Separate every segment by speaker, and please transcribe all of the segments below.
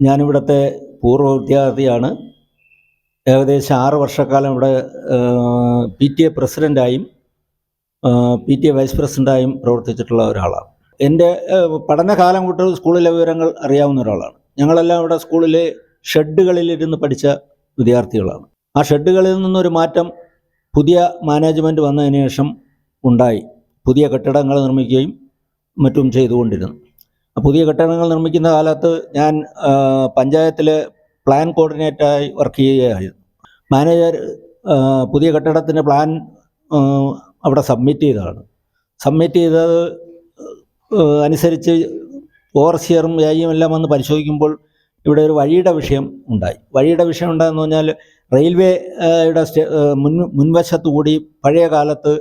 Speaker 1: ഞാനിവിടുത്തെ പൂർവ വിദ്യാർത്ഥിയാണ്. ഏകദേശം ആറ് വർഷക്കാലം ഇവിടെ പി ടി എ പ്രസിഡന്റായും പി ടി എ വൈസ് പ്രസിഡന്റായും പ്രവർത്തിച്ചിട്ടുള്ള ഒരാളാണ്. എന്റെ പഠനകാലം കൂട്ടർ സ്കൂളിലെ വിവരങ്ങൾ അറിയാവുന്ന ഒരാളാണ്. ഞങ്ങളെല്ലാം ഇവിടെ സ്കൂളിലെ ഷെഡുകളിലിരുന്ന് പഠിച്ച വിദ്യാർത്ഥികളാണ്. ആ ഷെഡുകളിൽ നിന്നൊരു മാറ്റം പുതിയ മാനേജ്മെന്റ് വന്നതിന് ശേഷം ഉണ്ടായി. പുതിയ കെട്ടിടങ്ങൾ നിർമ്മിക്കുകയും മറ്റും ചെയ്തുകൊണ്ടിരുന്നു. പുതിയ കെട്ടിടങ്ങൾ നിർമ്മിക്കുന്ന കാലത്ത് ഞാൻ പഞ്ചായത്തിൽ പ്ലാൻ കോർഡിനേറ്ററായി വർക്ക് ചെയ്യുകയായിരുന്നു. മാനേജർ പുതിയ കെട്ടിടത്തിന്റെ പ്ലാൻ അവിടെ സബ്മിറ്റ് ചെയ്തതാണ്. സബ്മിറ്റ് ചെയ്തത് അനുസരിച്ച് ഓവർസിയറും വ്യായും എല്ലാം വന്ന് പരിശോധിക്കുമ്പോൾ ഇവിടെ ഒരു വഴിയുടെ വിഷയം ഉണ്ടായി. വഴിയുടെ വിഷയം ഉണ്ടായെന്ന് പറഞ്ഞാൽ റെയിൽവേയുടെ മുൻ മുൻവശത്തു കൂടി പഴയ കാലത്ത്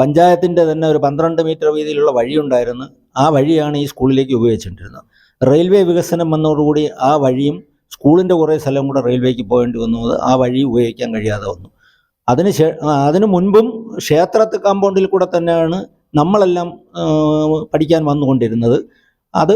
Speaker 1: പഞ്ചായത്തിന്റെ തന്നെ ഒരു പന്ത്രണ്ട് മീറ്റർ വീതിയിലുള്ള വഴിയുണ്ടായിരുന്നു. ആ വഴിയാണ് ഈ സ്കൂളിലേക്ക് ഉപയോഗിച്ചിട്ടിരുന്നത്. റെയിൽവേ വികസനം വന്നതോടുകൂടി ആ വഴിയും സ്കൂളിന്റെ കുറേ സ്ഥലം കൂടെ റെയിൽവേക്ക് പോകേണ്ടി വന്നു. ആ വഴി ഉപയോഗിക്കാൻ കഴിയാതെ വന്നു. അതിന് ശേ അതിന് മുൻപും ക്ഷേത്രത്തെ കാമ്പൗണ്ടിൽ കൂടെ തന്നെയാണ് നമ്മളെല്ലാം പഠിക്കാൻ വന്നുകൊണ്ടിരുന്നത്. അത്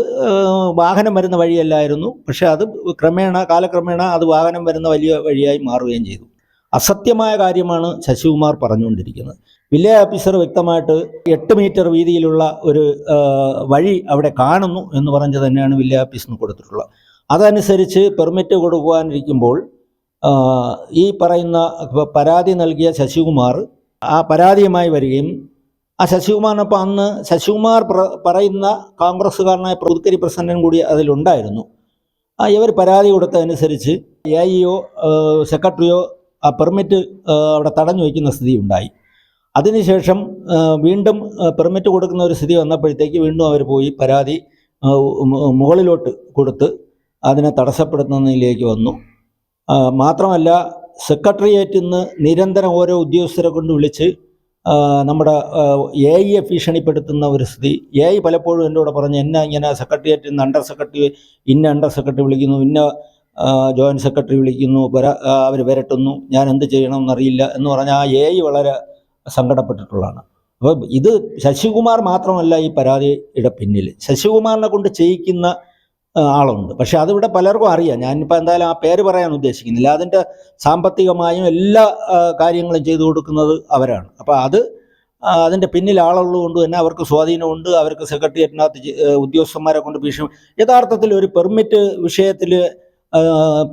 Speaker 1: വാഹനം വരുന്ന വഴിയല്ലായിരുന്നു. പക്ഷേ അത് ക്രമേണ കാലക്രമേണ അത് വാഹനം വരുന്ന വലിയ വഴിയായി മാറുകയും ചെയ്തു. അസത്യമായ കാര്യമാണ് ശശികുമാർ പറഞ്ഞുകൊണ്ടിരിക്കുന്നത്. വില്ലേജ് ഓഫീസർ വ്യക്തമായിട്ട് എട്ട് മീറ്റർ വീതിയിലുള്ള ഒരു വഴി അവിടെ കാണുന്നു എന്ന് പറഞ്ഞ് തന്നെയാണ് വില്ലേജ് ഓഫീസിന് കൊടുത്തിട്ടുള്ളത്. അതനുസരിച്ച് പെർമിറ്റ് കൊടുക്കുവാനിരിക്കുമ്പോൾ ഈ പറയുന്ന പരാതി നൽകിയ ശശികുമാർ ആ പരാതിയുമായി വരികയും ആ ശശികുമാറിനൊപ്പം അന്ന് ശശികുമാർ പറയുന്ന കോൺഗ്രസ്സുകാരനായ പുതുക്കരി പ്രസിഡന്റും കൂടി അതിലുണ്ടായിരുന്നു. ഇവർ പരാതി കൊടുത്തതനുസരിച്ച് എ ഇഒ സെക്രട്ടറിയോ ആ പെർമിറ്റ് അവിടെ തടഞ്ഞു വയ്ക്കുന്ന സ്ഥിതി ഉണ്ടായി. അതിനുശേഷം വീണ്ടും പെർമിറ്റ് കൊടുക്കുന്ന ഒരു സ്ഥിതി വന്നപ്പോഴത്തേക്ക് വീണ്ടും അവർ പോയി പരാതി മുകളിലോട്ട് കൊടുത്ത് അതിനെ തടസ്സപ്പെടുത്തുന്നതിലേക്ക് വന്നു. മാത്രമല്ല സെക്രട്ടേറിയറ്റിൽ നിന്ന് നിരന്തരം ഓരോ ഉദ്യോഗസ്ഥരെ കൊണ്ട് വിളിച്ച് നമ്മുടെ എ ഐയെ ഭീഷണിപ്പെടുത്തുന്ന ഒരു സ്ഥിതി. എ ഐ പലപ്പോഴും കൂടെ പറഞ്ഞു എന്നെ ഇങ്ങനെ സെക്രട്ടേറിയറ്റിൽ നിന്ന് അണ്ടർ സെക്രട്ടറി ഇന്ന അണ്ടർ സെക്രട്ടറി വിളിക്കുന്നു ഇന്ന ജോയിന്റ് സെക്രട്ടറി വിളിക്കുന്നു വര അവർ വരട്ടുന്നു ഞാൻ എന്ത് ചെയ്യണമെന്നറിയില്ല എന്ന് പറഞ്ഞാൽ ആ എ വളരെ സങ്കടപ്പെട്ടിട്ടുള്ളതാണ്. അപ്പോൾ ഇത് ശശികുമാർ മാത്രമല്ല ഈ പരാതിയുടെ പിന്നിൽ. ശശികുമാറിനെ കൊണ്ട് ചെയ്യിക്കുന്ന ആളുണ്ട്. പക്ഷെ അതിവിടെ പലർക്കും അറിയാം. ഞാനിപ്പോൾ എന്തായാലും ആ പേര് പറയാൻ ഉദ്ദേശിക്കുന്നില്ല. അതിന്റെ സാമ്പത്തികമായും എല്ലാ കാര്യങ്ങളും ചെയ്തു കൊടുക്കുന്നത് അവരാണ്. അപ്പോൾ അത് അതിന്റെ പിന്നിൽ ആളുള്ളത് കൊണ്ട് തന്നെ അവർക്ക് സ്വാധീനമുണ്ട്. അവർക്ക് സെക്രട്ടേറിയറ്റിനകത്ത് ഉദ്യോഗസ്ഥന്മാരെ കൊണ്ട് ഭീഷണി യഥാർത്ഥത്തിൽ ഒരു പെർമിറ്റ് വിഷയത്തിൽ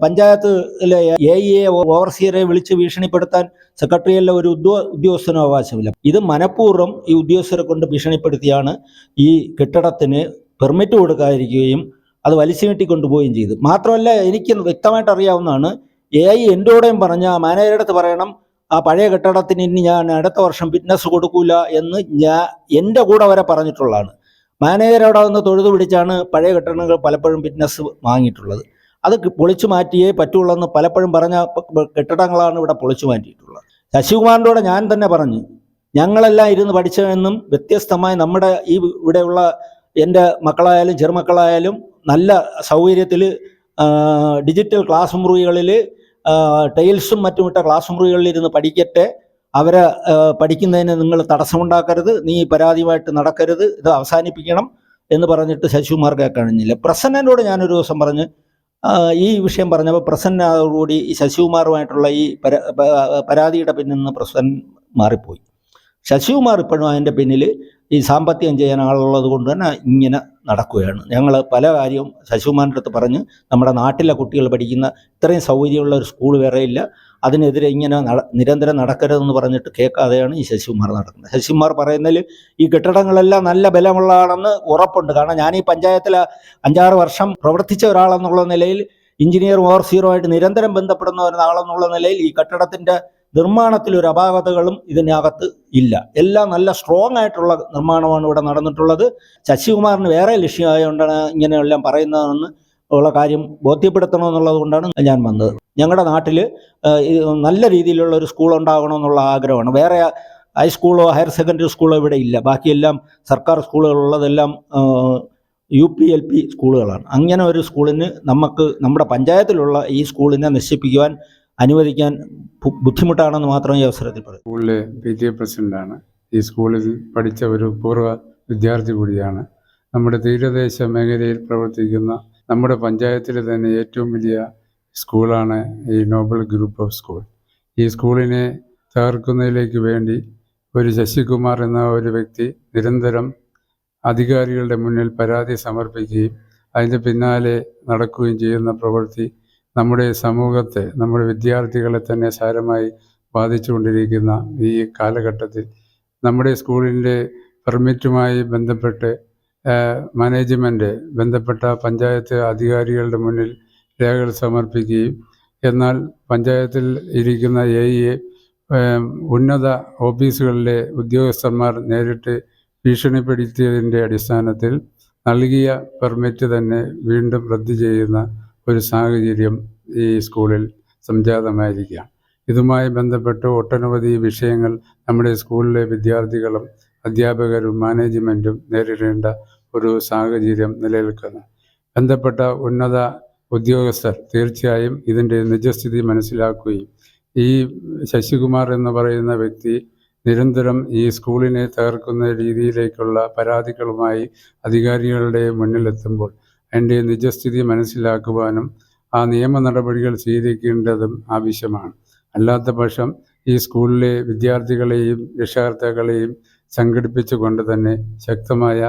Speaker 1: പഞ്ചായത്തിലെ എ ഇ എ ഓവർസിയറെ വിളിച്ച് ഭീഷണിപ്പെടുത്താൻ സെക്രട്ടറിയല്ല ഒരു ഉദ്യോ ഉദ്യോഗസ്ഥനും അവകാശമില്ല. ഇത് മനഃപൂർവം ഈ ഉദ്യോഗസ്ഥരെ കൊണ്ട് ഭീഷണിപ്പെടുത്തിയാണ് ഈ കെട്ടിടത്തിന് പെർമിറ്റ് കൊടുക്കാതിരിക്കുകയും അത് വലിച്ചു നീട്ടിക്കൊണ്ടുപോവുകയും ചെയ്തു. മാത്രമല്ല എനിക്ക് വ്യക്തമായിട്ട് അറിയാവുന്നതാണ് എ ഐ എന്റെ കൂടെയും പറഞ്ഞ മാനേജറുടെ അടുത്ത് പറയണം ആ പഴയ കെട്ടിടത്തിന് ഇനി ഞാൻ അടുത്ത വർഷം ഫിറ്റ്നസ് കൊടുക്കൂല എന്ന് ഞാൻ എന്റെ കൂടെ വരെ പറഞ്ഞിട്ടുള്ളതാണ്. മാനേജർ അവിടെ തൊഴുതു പിടിച്ചാണ് പഴയ കെട്ടിടങ്ങൾ പലപ്പോഴും ഫിറ്റ്നസ് വാങ്ങിയിട്ടുള്ളത്. അത് പൊളിച്ചു മാറ്റിയേ പറ്റുള്ളൂ എന്ന് പലപ്പോഴും പറഞ്ഞ കെട്ടിടങ്ങളാണ് ഇവിടെ പൊളിച്ചു മാറ്റിയിട്ടുള്ളത്. ശശികുമാറിന്റെ ഞാൻ തന്നെ പറഞ്ഞു ഞങ്ങളെല്ലാം ഇരുന്ന് പഠിച്ചതെന്നും വ്യത്യസ്തമായി നമ്മുടെ ഈ ഇവിടെയുള്ള എന്റെ മക്കളായാലും ചെറുമക്കളായാലും നല്ല സൗകര്യത്തിൽ ഡിജിറ്റൽ ക്ലാസ് മുറികളിൽ ടൈൽസും മറ്റും ഇട്ട ക്ലാസ് മുറികളിൽ ഇരുന്ന് പഠിക്കട്ടെ. അവരെ പഠിക്കുന്നതിന് നിങ്ങൾ തടസ്സമുണ്ടാക്കരുത് നീ പരാതിയുമായിട്ട് നടക്കരുത് ഇത് അവസാനിപ്പിക്കണം എന്ന് പറഞ്ഞിട്ട് ശശികുമാർ കേൾക്കണില്ല പ്രസന്നനോട് ഞാനൊരു ദിവസം പറഞ്ഞ് ഈ വിഷയം പറഞ്ഞപ്പോൾ പ്രസന്നോടുകൂടി ഈ ശശികുമാറുമായിട്ടുള്ള ഈ പരാതിയുടെ പിന്നിൽ നിന്ന് പ്രസൻ മാറിപ്പോയി. ശശികുമാർ ഇപ്പോഴും അതിന്റെ പിന്നിൽ ഈ സാമ്പത്തികം ചെയ്യാൻ ആളുള്ളത് കൊണ്ട് തന്നെ ഇങ്ങനെ നടക്കുകയാണ്. ഞങ്ങൾ പല കാര്യവും ശശികുമാറിന്റെ അടുത്ത് പറഞ്ഞ് നമ്മുടെ നാട്ടിലെ കുട്ടികൾ പഠിക്കുന്ന ഇത്രയും സൗകര്യമുള്ള ഒരു സ്കൂൾ വേറെ ഇല്ല. അതിനെതിരെ ഇങ്ങനെ നിരന്തരം നടക്കരുതെന്ന് പറഞ്ഞിട്ട് കേൾക്കാതെയാണ് ഈ ശശികുമാർ നടക്കുന്നത്. ശശികുമാർ പറയുന്നതിൽ ഈ കെട്ടിടങ്ങളെല്ലാം നല്ല ബലമുള്ളതാണെന്ന് ഉറപ്പുണ്ട്. കാരണം ഞാൻ ഈ പഞ്ചായത്തിൽ അഞ്ചാറ് വർഷം പ്രവർത്തിച്ച ഒരാളെന്നുള്ള നിലയിൽ എഞ്ചിനീയർ ഓർ സീറോ ആയിട്ട് നിരന്തരം ബന്ധപ്പെടുന്ന ഒരാളെന്നുള്ള നിലയിൽ ഈ കെട്ടിടത്തിന്റെ നിർമ്മാണത്തിൽ ഒരു അപാകതകളും ഇതിനകത്ത് ഇല്ല. എല്ലാം നല്ല സ്ട്രോങ് ആയിട്ടുള്ള നിർമ്മാണമാണ് ഇവിടെ നടന്നിട്ടുള്ളത്. ശശികുമാറിന് വേറെ ലക്ഷ്യമായതുകൊണ്ടാണ് ഇങ്ങനെയെല്ലാം പറയുന്നതെന്ന് ഉള്ള കാര്യം ബോധ്യപ്പെടുത്തണമെന്നുള്ളത് കൊണ്ടാണ് ഞാൻ വന്നത്. ഞങ്ങളുടെ നാട്ടിൽ നല്ല രീതിയിലുള്ള ഒരു സ്കൂൾ ഉണ്ടാകണമെന്നുള്ള ആഗ്രഹമാണ്. വേറെ ഹൈസ്കൂളോ ഹയർ സെക്കൻഡറി സ്കൂളോ ഇവിടെ ഇല്ല. ബാക്കിയെല്ലാം സർക്കാർ സ്കൂളുകളുള്ളതെല്ലാം യു പി എൽ പി സ്കൂളുകളാണ്. അങ്ങനെ ഒരു സ്കൂളിന് നമുക്ക് നമ്മുടെ പഞ്ചായത്തിലുള്ള ഈ സ്കൂളിനെ നശിപ്പിക്കുവാൻ അനുവദിക്കാൻ ബുദ്ധിമുട്ടാണെന്ന് മാത്രം ഈ അവസരത്തിൽ പറയും.
Speaker 2: സ്കൂളിലെ പി ടി എ പ്രസിഡന്റാണ് ഈ സ്കൂളിൽ പഠിച്ച ഒരു പൂർവ വിദ്യാർത്ഥി കൂടിയാണ്. നമ്മുടെ തീരദേശ മേഖലയിൽ പ്രവർത്തിക്കുന്ന നമ്മുടെ പഞ്ചായത്തിൽ തന്നെ ഏറ്റവും വലിയ സ്കൂളാണ് ഈ നോബൽ ഗ്രൂപ്പ് ഓഫ് സ്കൂൾ ഈ സ്കൂളിനെ തകർക്കുന്നതിലേക്ക് വേണ്ടി ഒരു ശശികുമാർ എന്ന ഒരു വ്യക്തി നിരന്തരം അധികാരികളുടെ മുന്നിൽ പരാതി സമർപ്പിക്കുകയും അതിന്റെ പിന്നാലെ നടക്കുകയും ചെയ്യുന്ന പ്രവൃത്തി നമ്മുടെ സമൂഹത്തെ നമ്മുടെ വിദ്യാർത്ഥികളെ തന്നെ സാരമായി ബാധിച്ചുകൊണ്ടിരിക്കുന്ന ഈ കാലഘട്ടത്തിൽ നമ്മുടെ സ്കൂളിന്റെ പെർമിറ്റുമായി ബന്ധപ്പെട്ട് മാനേജ്മെന്റ് ബന്ധപ്പെട്ട പഞ്ചായത്ത് അധികാരികളുടെ മുന്നിൽ രേഖകൾ സമർപ്പിക്കുകയും എന്നാൽ പഞ്ചായത്തിൽ ഇരിക്കുന്ന എ ഇ ഉന്നത ഓഫീസുകളിലെ ഉദ്യോഗസ്ഥന്മാർ നേരിട്ട് ഭീഷണിപ്പെടുത്തിയതിന്റെ അടിസ്ഥാനത്തിൽ നൽകിയ പെർമിറ്റ് തന്നെ വീണ്ടും റദ്ദു ചെയ്യുന്ന ഒരു സാഹചര്യം ഈ സ്കൂളിൽ സംജാതമായിരിക്കുകയാണ്. ഇതുമായി ബന്ധപ്പെട്ട് ഒട്ടനവധി വിഷയങ്ങൾ നമ്മുടെ സ്കൂളിലെ വിദ്യാർത്ഥികളും അധ്യാപകരും മാനേജ്മെന്റും നേരിടേണ്ട ഒരു സാഹചര്യം നിലനിൽക്കുന്നു. ബന്ധപ്പെട്ട ഉന്നത ഉദ്യോഗസ്ഥർ തീർച്ചയായും ഇതിന്റെ നിജസ്ഥിതി മനസ്സിലാക്കുകയും ഈ ശശികുമാർ എന്ന് പറയുന്ന വ്യക്തി നിരന്തരം ഈ സ്കൂളിനെ തകർക്കുന്ന രീതിയിലേക്കുള്ള പരാതികളുമായി അധികാരികളുടെ മുന്നിലെത്തുമ്പോൾ അതിന്റെ നിജസ്ഥിതി മനസ്സിലാക്കുവാനും ആ നിയമ നടപടികൾ സ്വീകരിക്കേണ്ടതും ആവശ്യമാണ്. അല്ലാത്ത പക്ഷം ഈ സ്കൂളിലെ വിദ്യാർത്ഥികളെയും രക്ഷകർത്താക്കളെയും സംഘടിപ്പിച്ചുകൊണ്ട് തന്നെ ശക്തമായ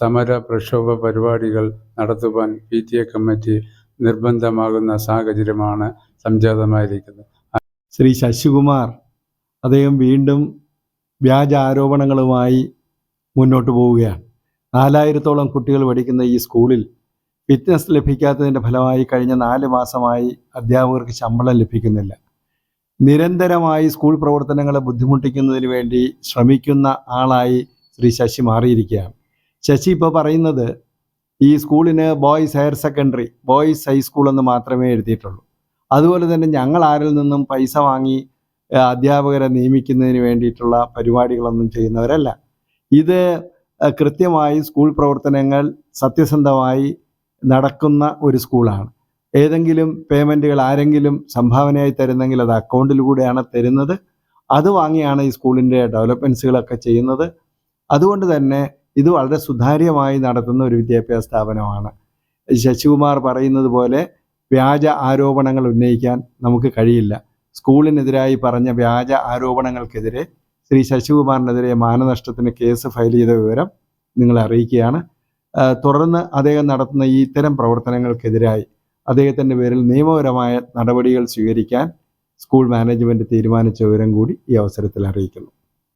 Speaker 2: സമര പ്രക്ഷോഭ പരിപാടികൾ നടത്തുവാൻ പി ടി എ കമ്മിറ്റി നിർബന്ധമാകുന്ന സാഹചര്യമാണ് സംജാതമായിരിക്കുന്നത്.
Speaker 3: ശ്രീ ശശികുമാർ അദ്ദേഹം വീണ്ടും വ്യാജ ആരോപണങ്ങളുമായി മുന്നോട്ട് പോവുകയാണ്. നാലായിരത്തോളം കുട്ടികൾ പഠിക്കുന്ന ഈ സ്കൂളിൽ ഫിറ്റ്നസ് ലഭിക്കാത്തതിന്റെ ഫലമായി കഴിഞ്ഞ നാല് മാസമായി അധ്യാപകർക്ക് ശമ്പളം ലഭിക്കുന്നില്ല. നിരന്തരമായി സ്കൂൾ പ്രവർത്തനങ്ങളെ ബുദ്ധിമുട്ടിക്കുന്നതിന് വേണ്ടി ശ്രമിക്കുന്ന ആളായി ശ്രീ ശശി മാറിയിരിക്കുകയാണ്. ശശി ഇപ്പോൾ പറയുന്നത് ഈ സ്കൂളിന് boys higher secondary boys high school എന്ന് മാത്രമേ എഴുതിയിട്ടുള്ളൂ. അതുപോലെ തന്നെ ഞങ്ങൾ ആരിൽ നിന്നും പൈസ വാങ്ങി അധ്യാപകരെ നിയമിക്കുന്നതിന് വേണ്ടിയിട്ടുള്ള പരിപാടികളൊന്നും ചെയ്യുന്നവരല്ല. ഇത് കൃത്യമായി സ്കൂൾ പ്രവർത്തനങ്ങൾ സത്യസന്ധമായി നടക്കുന്ന ഒരു സ്കൂളാണ്. ഏതെങ്കിലും പേയ്മെന്റുകൾ ആരെങ്കിലും സംഭാവനയായി തരുന്നെങ്കിൽ അത് അക്കൗണ്ടിലൂടെയാണ് തരുന്നത്. അത് വാങ്ങിയാണ് ഈ സ്കൂളിന്റെ ഡെവലപ്മെന്റ്സുകളൊക്കെ ചെയ്യുന്നത്. അതുകൊണ്ട് തന്നെ ഇത് വളരെ സുതാര്യമായി നടത്തുന്ന ഒരു വിദ്യാഭ്യാസ സ്ഥാപനമാണ്. ശശികുമാർ പറയുന്നത് പോലെ വ്യാജ ആരോപണങ്ങൾ ഉന്നയിക്കാൻ നമുക്ക് കഴിയില്ല. സ്കൂളിനെതിരായി പറഞ്ഞ വ്യാജ ആരോപണങ്ങൾക്കെതിരെ ശ്രീ ശശികുമാറിനെതിരെ മാനനഷ്ടത്തിന് കേസ് ഫയൽ ചെയ്ത വിവരം നിങ്ങളെ അറിയിക്കുകയാണ്. തുടർന്ന് അദ്ദേഹം നടത്തുന്ന ഈ ഇത്തരം പ്രവർത്തനങ്ങൾക്കെതിരായി അദ്ദേഹത്തിന്റെ പേരിൽ നിയമപരമായ നടപടികൾ സ്വീകരിക്കാൻ സ്കൂൾ മാനേജ്മെന്റ് തീരുമാനിച്ച വിവരം കൂടി ഈ അവസരത്തിൽ അറിയിക്കുന്നു.